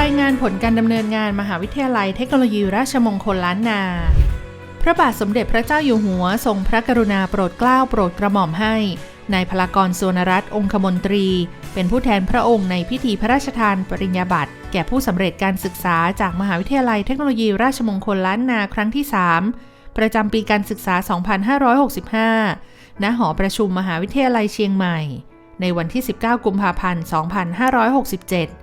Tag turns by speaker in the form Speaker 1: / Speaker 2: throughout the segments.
Speaker 1: รายงานผลการดำเนินงานมหาวิทยาลัยเทคโนโลยีราชมงคลล้านนา พระบาทสมเด็จพระเจ้าอยู่หัวทรงพระกรุณาโปรดเกล้าโปรดกระหม่อมให้นายพลากรสุวรรณรัตน์องคมนตรี เป็นผู้แทนพระองค์ในพิธีพระราชทานปริญญาบัตรแก่ผู้สำเร็จการศึกษาจากมหาวิทยาลัยเทคโนโลยีราชมงคลล้านนาครั้งที่ 3 ประจำปีการศึกษา 2565 ณ หอประชุมมหาวิทยาลัยเชียงใหม่ ในวันที่ 19 กุมภาพันธ์ 2567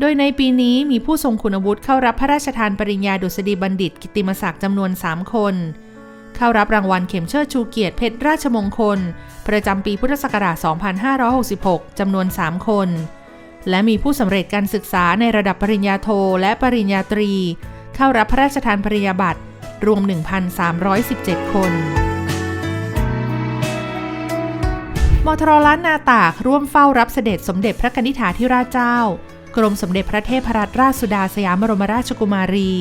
Speaker 1: โดยในปีนี้มีผู้ทรงคุณวุฒิเข้ารับพระราชทานปริญญาดุษฎีบัณฑิต กิติมศักดิ์จำนวน 3 คน เข้ารับรางวัลเข็มเชิดชูเกียรติเพชรราชมงคล ประจำปีพุทธศักราช 2566 จำนวน 3 คน และมีผู้สำเร็จการศึกษาในระดับปริญญาโทและปริญญาตรี เข้ารับพระราชทานปริญญาบัตรรวม 1,317 คนมทรล้านนาตากร่วมเฝ้ารับเสด็จสมเด็จพระกนิษฐาธิราชเจ้า กรมสมเด็จพระเทพรัตนราชสุดาสยามบรมราชกุมารี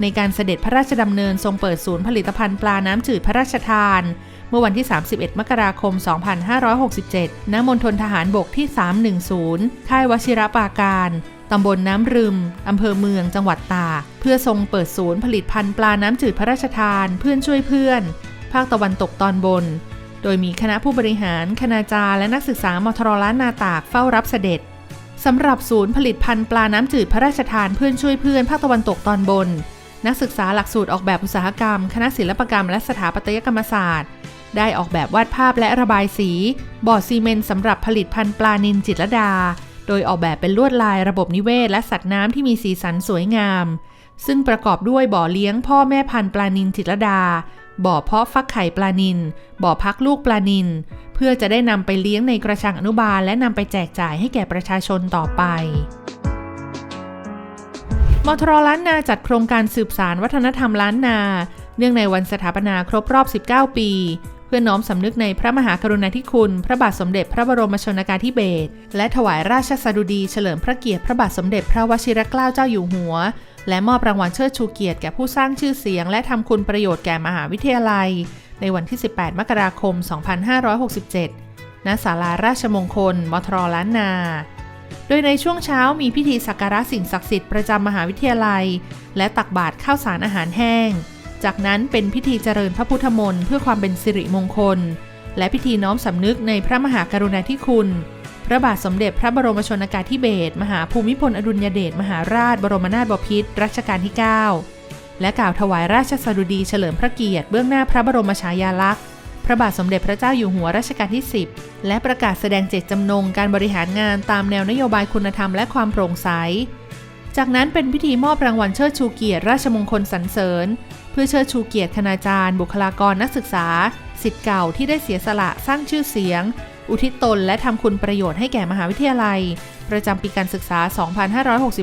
Speaker 1: ในการเสด็จพระราชดำเนินทรงเปิดศูนย์ผลิตภัณฑ์ปลาน้ำจืดพระราชทาน เมื่อวันที่ 31 มกราคม 2567 ณ มณฑลทหารบกที่ 310 ค่ายวชิรปาการตำบลน้ำรึม อำเภอเมือง จังหวัดตาก เพื่อทรงเปิดศูนย์ผลิตภัณฑ์ปลาน้ำจืดพระราชทานเพื่อนช่วยเพื่อน ภาคตะวันตกตอนบน โดยมีคณะผู้บริหาร คณาจารย์และนักศึกษามทรล้านนาตากเฝ้ารับเสด็จ สำหรับศูนย์ผลิตภัณฑ์ปลาน้ำจืดพระราชทานเพื่อนช่วยเพื่อนภาคตะวันตกตอนบน นักศึกษาหลักสูตรออกแบบอุตสาหกรรม คณะศิลปกรรมและสถาปัตยกรรมศาสตร์ ได้ออกแบบวาดภาพและระบายสีบ่อซีเมนต์สำหรับผลิตพันธุ์ปลานินจิตรดา โดยออกแบบเป็นลวดลายระบบนิเวศ และสัตว์น้ำที่มีสีสันสวยงาม ซึ่งประกอบด้วยบ่อเลี้ยงพ่อแม่พันธุ์ปลานินจิตรดา บ่อเพาะฟักไข่ปลานินบ่อพักลูกปลานิน เพื่อจะได้นำไปเลี้ยงในกระชังอนุบาล และนำไปแจกจ่ายให้แก่ประชาชนต่อไปมทรล้านนาจัดโครงการสืบสารวัฒนธรรมล้านนา เนื่องในวันสถาปนาครบรอบ 19 ปี เพื่อน้อมสำนึกในพระมหากรุณาธิคุณ พระบาทสมเด็จพระบรมชนกาธิเบศรและถวายราชสดุดีเฉลิมพระเกียรติพระบาทสมเด็จพระวชิรเกล้าเจ้าอยู่หัว และมอบรางวัลเชิดชูเกียรติแก่ผู้สร้างชื่อเสียง และทำคุณประโยชน์แก่มหาวิทยาลัย ในวันที่ 18 มกราคม 2567 ณ ศาลาราชมงคล มทรล้านนา โดยในช่วงเช้ามีพิธีสักการะสิ่งศักดิ์สิทธิ์ประจำมหาวิทยาลัย และตักบาตรข้าวสารอาหารแห้ง จากนั้นเป็นพิธีเจริญพระพุทธมนต์เพื่อความเป็นสิริมงคล และพิธีน้อมสำนึกในพระมหากรุณาธิคุณ พระบาทสมเด็จพระบรมชนกาธิเบศรมหาภูมิพลอดุลยเดชมหาราชบรมนาถบพิตรรัชกาลที่ 9 และกล่าวถวายราชสดุดีเฉลิมพระเกียรติเบื้องหน้าพระบรมฉายาลักษณ์พระบาทสมเด็จพระเจ้าอยู่หัวรัชกาลที่ 10 และประกาศแสดงเจตจำนงการบริหารงานตามแนวนโยบายคุณธรรมและความโปร่งใส จากนั้นเป็นพิธีมอบรางวัลเชิดชูเกียรติราชมงคลสรรเสริญ พื่อเชิดชูเกียรติคณาจารย์ บุคลากรนักศึกษาสิทธิ์เก่าที่ได้เสียสละสร้างชื่อเสียง อุทิศตนและทำคุณประโยชน์ให้แก่มหาวิทยาลัย ประจำปีการศึกษา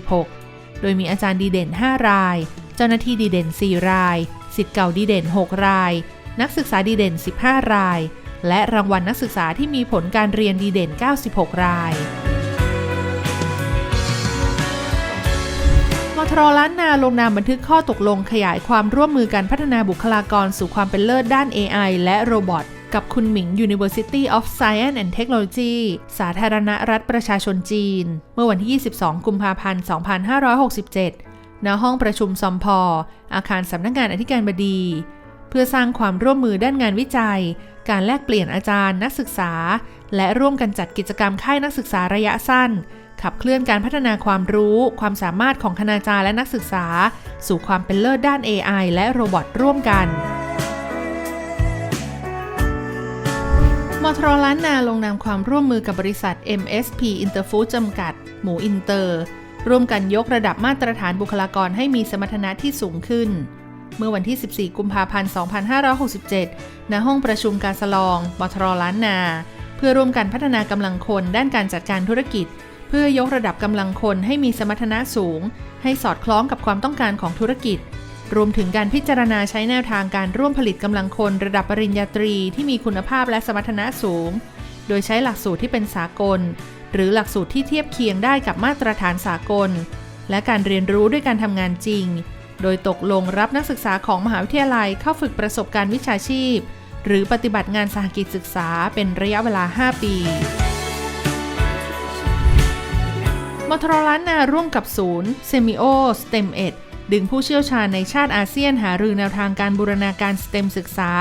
Speaker 1: 2566 โดยมีอาจารย์ดีเด่น 5 ราย เจ้าหน้าที่ดีเด่น 4 รายสิทธิ์เก่าดีเด่น 6 ราย นักศึกษาดีเด่น 15 ราย และรางวัลนักศึกษาที่มีผลการเรียนดีเด่น 96 ราย มทรล้านนาลงนามบันทึกข้อตกลงขยายความร่วมมือการพัฒนาบุคลากรสู่ความเป็นเลิศด้าน AI และโรบอทกับคุณหมิง University of Science and Technology สาธารณรัฐประชาชนจีน เมื่อวันที่ 22 กุมภาพันธ์ 2567 ณ ห้องประชุมซอมพอ อาคารสำนักงานอธิการบดี เพื่อสร้างความร่วมมือด้านงานวิจัย การแลกเปลี่ยนอาจารย์นักศึกษา และร่วมกันจัดกิจกรรมค่ายนักศึกษาระยะสั้น ขับเคลื่อนการพัฒนาความรู้ ความสามารถของคณาจารย์และนักศึกษา สู่ความเป็นเลิศด้าน AI และโรบอทร่วมกันมทรล้านนาลงนามความร่วมมือกับบริษัท MSP Interfood จำกัด หมูอินเตอร์ ร่วมกันยกระดับมาตรฐานบุคลากรให้มีสมรรถนะที่สูงขึ้น เมื่อวันที่ 14 กุมภาพันธ์ 2567 ณ ห้องประชุมการสลองมทรล้านนา เพื่อร่วมกันพัฒนากำลังคนด้านการจัดการธุรกิจ พื่อยกระดับกำลังคนให้มีสมรรถนะสูง ให้สอดคล้องกับความต้องการของธุรกิจ รวมถึงการพิจารณาใช้แนวทางการร่วมผลิตกำลังคนระดับปริญญาตรีที่มีคุณภาพและสมรรถนะสูง โดยใช้หลักสูตรที่เป็นสากล หรือหลักสูตรที่เทียบเคียงได้กับมาตรฐานสากล และการเรียนรู้ด้วยการทำงานจริง โดยตกลงรับนักศึกษาของมหาวิทยาลัยเข้าฝึกประสบการณ์วิชาชีพ หรือปฏิบัติงานสหกิจศึกษาเป็นระยะเวลา 5 ปี มทรล้านนาร่วมกับศูนย์เซมิโอสเต็มเอ็ดดึงผู้เชี่ยวชาญในชาติอาเซียนหารือแนวทางการบูรณาการสเต็มศึกษา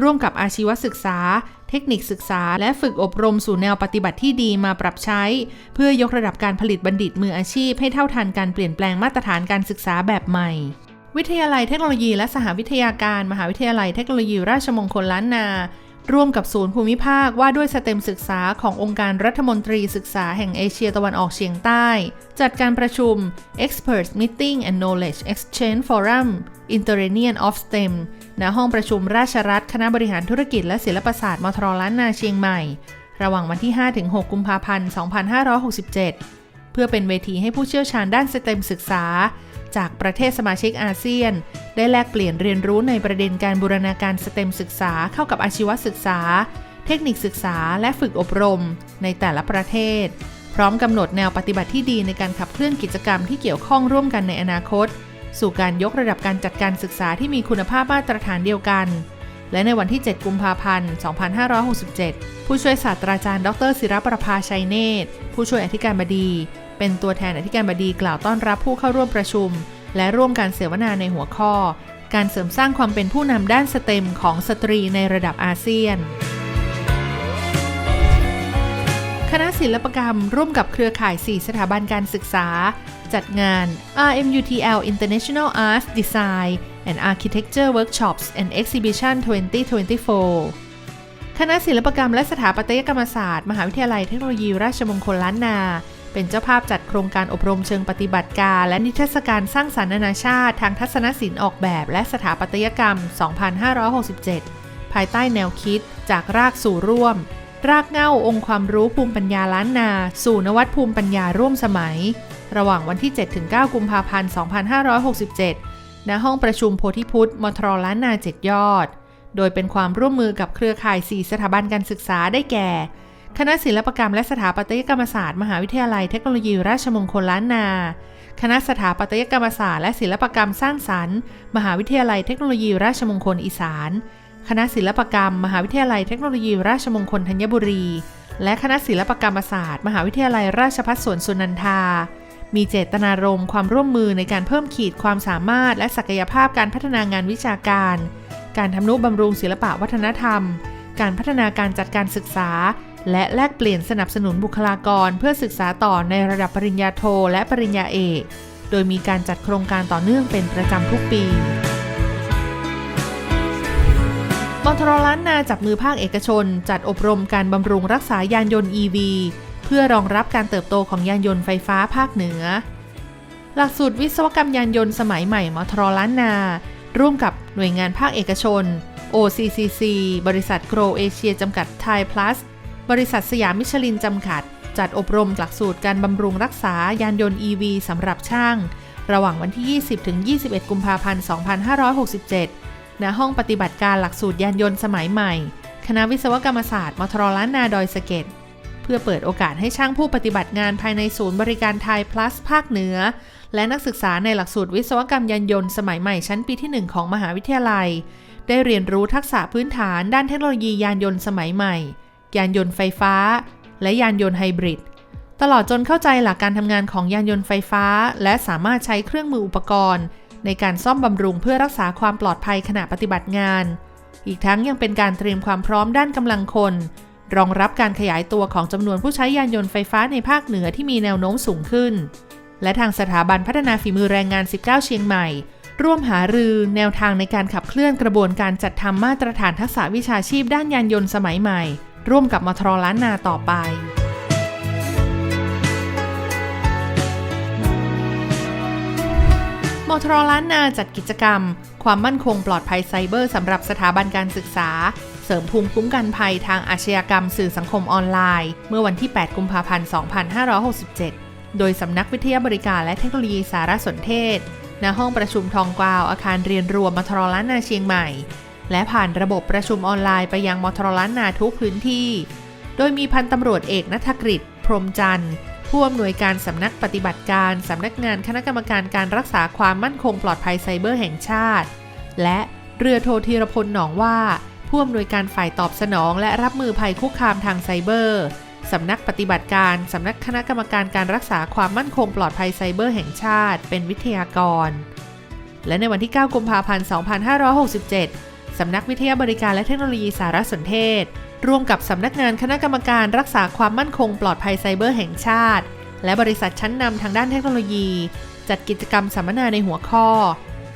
Speaker 1: ร่วมกับอาชีวศึกษา เทคนิคศึกษา และฝึกอบรมสู่แนวปฏิบัติที่ดีมาปรับใช้ เพื่อยกระดับการผลิตบัณฑิตมืออาชีพให้เท่าทันการเปลี่ยนแปลงมาตรฐานการศึกษาแบบใหม่ วิทยาลัยเทคโนโลยีและสหวิทยาการ มหาวิทยาลัยเทคโนโลยีราชมงคลล้านนา ร่วมกับศูนย์ภูมิภาคว่าด้วยสเต็มศึกษาขององค์การรัฐมนตรีศึกษาแห่งเอเชียตะวันออกเฉียงใต้ จัดการประชุม Experts Meeting and Knowledge Exchange Forum Interunion of STEM ณห้องประชุมราชรัฐคณะบริหารธุรกิจและศิลปศาสตร์มทรล้านนาเชียงใหม่ ระหว่างวันที่ 5-6 กุมภาพันธ์ 2567 เพื่อเป็นเวทีให้ผู้เชี่ยวชาญด้านสเต็มศึกษา จากประเทศสมาชิกอาเซียน ได้แลกเปลี่ยนเรียนรู้ในประเด็นการบูรณาการสเต็มศึกษาเข้ากับอาชีวศึกษา เทคนิคศึกษาและฝึกอบรม ในแต่ละประเทศ พร้อมกำหนดแนวปฏิบัติที่ดีในการขับเคลื่อนกิจกรรมที่เกี่ยวข้องร่วมกันในอนาคต สู่การยกระดับการจัดการศึกษาที่มีคุณภาพมาตรฐานเดียวกัน และในวันที่ 7 กุมภาพันธ์ 2567 ผู้ช่วยศาสตราจารย์ ดรศิรประภาชัยเนตรผู้ช่วยอธิการบดี เป็นตัวแทนอธิการบดีกล่าวต้อนรับผู้เข้าร่วมประชุม และร่วมการเสวนาในหัวข้อ การเสริมสร้างความเป็นผู้นำด้านสเต็มของสตรีในระดับอาเซียน คณะศิลปกรรมร่วมกับเครือข่าย 4 สถาบันการศึกษา จัดงาน RMUTL International Arts Design and Architecture Workshops and Exhibition 2024คณะศิลปกรรมและสถาปัตยกรรมศาสตร์ มหาวิทยาลัยเทคโนโลยีราชมงคลล้านนา เป็นเจ้าภาพจัดโครงการอบรมเชิงปฏิบัติการ และนิทรรศการสร้างสรรค์นานาชาติ ทางทัศนศิลป์ออกแบบและสถาปัตยกรรม 2567 ภายใต้แนวคิด จากรากสู่ร่วม รากเง้าองค์ความรู้ภูมิปัญญาล้านนา สู่นวัตภูมิปัญญาร่วมสมัย ระหว่างวันที่ 7-9 กุมภาพันธ์ 2567 ณ ห้องประชุมโพธิพุทธมทรล้านนา 7 ยอด โดยเป็นความร่วมมือกับเครือข่าย 4 สถาบันการศึกษาได้แก่ คณะศิลปกรรมและสถาปัตยกรรมศาสตร์มหาวิทยาลัยเทคโนโลยีราชมงคลล้านนา คณะสถาปัตยกรรมศาสตร์และศิลปกรรมสร้างสรรค์ มหาวิทยาลัยเทคโนโลยีราชมงคลอีสาน คณะศิลปกรรม มหาวิทยาลัยเทคโนโลยีราชมงคลธัญบุรี และคณะศิลปกรรมศาสตร์ มหาวิทยาลัยราชภัฏสวนสุนันทา มีเจตนารมณ์ความร่วมมือในการเพิ่มขีดความสามารถ และศักยภาพการพัฒนางานวิชาการ การทำนุบำรุงศิลปะวัฒนธรรม การพัฒนาการจัดการศึกษา และแลกเปลี่ยนสนับสนุนบุคลากรเพื่อศึกษาต่อในระดับปริญญาโทและปริญญาเอก โดยมีการจัดโครงการต่อเนื่องเป็นประจำทุกปีมอทรล้านนาจับมือภาคเอกชน จัดอบรมการบำรุงรักษายานยนต์ EV เพื่อรองรับการเติบโตของยานยนต์ไฟฟ้าภาคเหนือ หลักสูตรวิศวกรรมยานยนต์สมัยใหม่มอทรล้านนา ร่วมกับหน่วยงานภาคเอกชน OCCC บริษัทโกรเอเชียจำกัดไทย plus บริษัทสยามมิชลินจำกัด จัดอบรมหลักสูตรการบำรุงรักษายานยนต์ EV สำหรับช่าง ระหว่างวันที่ 20-21 กุมภาพันธ์ 2567 ณ ห้องปฏิบัติการหลักสูตรยานยนต์สมัยใหม่ คณะวิศวกรรมศาสตร์มทรล้านนาดอยสะเก็ด เพื่อเปิดโอกาสให้ช่างผู้ปฏิบัติงานภายในศูนย์บริการไทย plus ภาคเหนือ และนักศึกษาในหลักสูตรวิศวกรรมยานยนต์สมัยใหม่ชั้นปีที่ 1 ของมหาวิทยาลัย ได้เรียนรู้ทักษะพื้นฐานด้านเทคโนโลยียานยนต์สมัยใหม่ ยานยนต์ไฟฟ้า และยานยนต์ไฮบริด ตลอดจนเข้าใจหลักการทำงานของยานยนต์ไฟฟ้า และสามารถใช้เครื่องมืออุปกรณ์ ในการซ่อมบำรุงเพื่อรักษาความปลอดภัยขณะปฏิบัติงาน อีกทั้งยังเป็นการเตรียมความพร้อมด้านกำลังคน รองรับการขยายตัวของจำนวนผู้ใช้ยานยนต์ไฟฟ้าในภาคเหนือที่มีแนวโน้มสูงขึ้น และทางสถาบันพัฒนาฝีมือแรงงาน 19 เชียงใหม่ร่วมหารือแนวทางในการขับเคลื่อนกระบวนการจัดทำมาตรฐานทักษะวิชาชีพด้านยานยนต์สมัยใหม่ ร่วมกับมทรล้านนาต่อไปมทรล้านนาจัดกิจกรรม ความมั่นคงปลอดภัยไซเบอร์สำหรับสถาบันการศึกษา เสริมภูมิคุ้มกันภัยทางอาชญากรรมสื่อสังคมออนไลน์ เมื่อวันที่ 8 กุมภาพันธ์ 2567 โดยสำนักวิทยาบริการและเทคโนโลยีสารสนเทศ ณ ห้องประชุมทองกวาวอาคารเรียนรวมมทรล้านนาเชียงใหม่ และผ่านระบบประชุมออนไลน์ไปยังมทรล้านนาทุกพื้นที่ โดยมีพันตำรวจเอกนัฐกฤษพรหมจันทร์ผู้อำนวยการสำนักปฏิบัติการสำนักงานคณะกรรมการการรักษาความมั่นคงปลอดภัยไซเบอร์แห่งชาติ และเรือโทธีรพลหนองว่า ผู้อำนวยการฝ่ายตอบสนอง และรับมือภัยคุกคามทางไซเบอร์สำนักปฏิบัติการสำนักคณะกรรมการการรักษาความมั่นคงปลอดภัยไซเบอร์แห่งชาติ เป็นวิทยากร และในวันที่ 9 กุมภาพันธ์ 2567 สำนักวิทยาบริการและเทคโนโลยีสารสนเทศ ร่วมกับสำนักงานคณะกรรมการรักษาความมั่นคงปลอดภัยไซเบอร์แห่งชาติ และบริษัทชั้นนำทางด้านเทคโนโลยี จัดกิจกรรมสัมมนาในหัวข้อ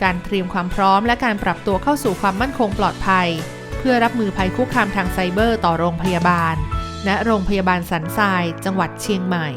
Speaker 1: การเตรียมความพร้อมและการปรับตัวเข้าสู่ความมั่นคงปลอดภัย เพื่อรับมือภัยคุกคามทางไซเบอร์ ต่อโรงพยาบาล ณโรงพยาบาลสันทราย จังหวัดเชียงใหม่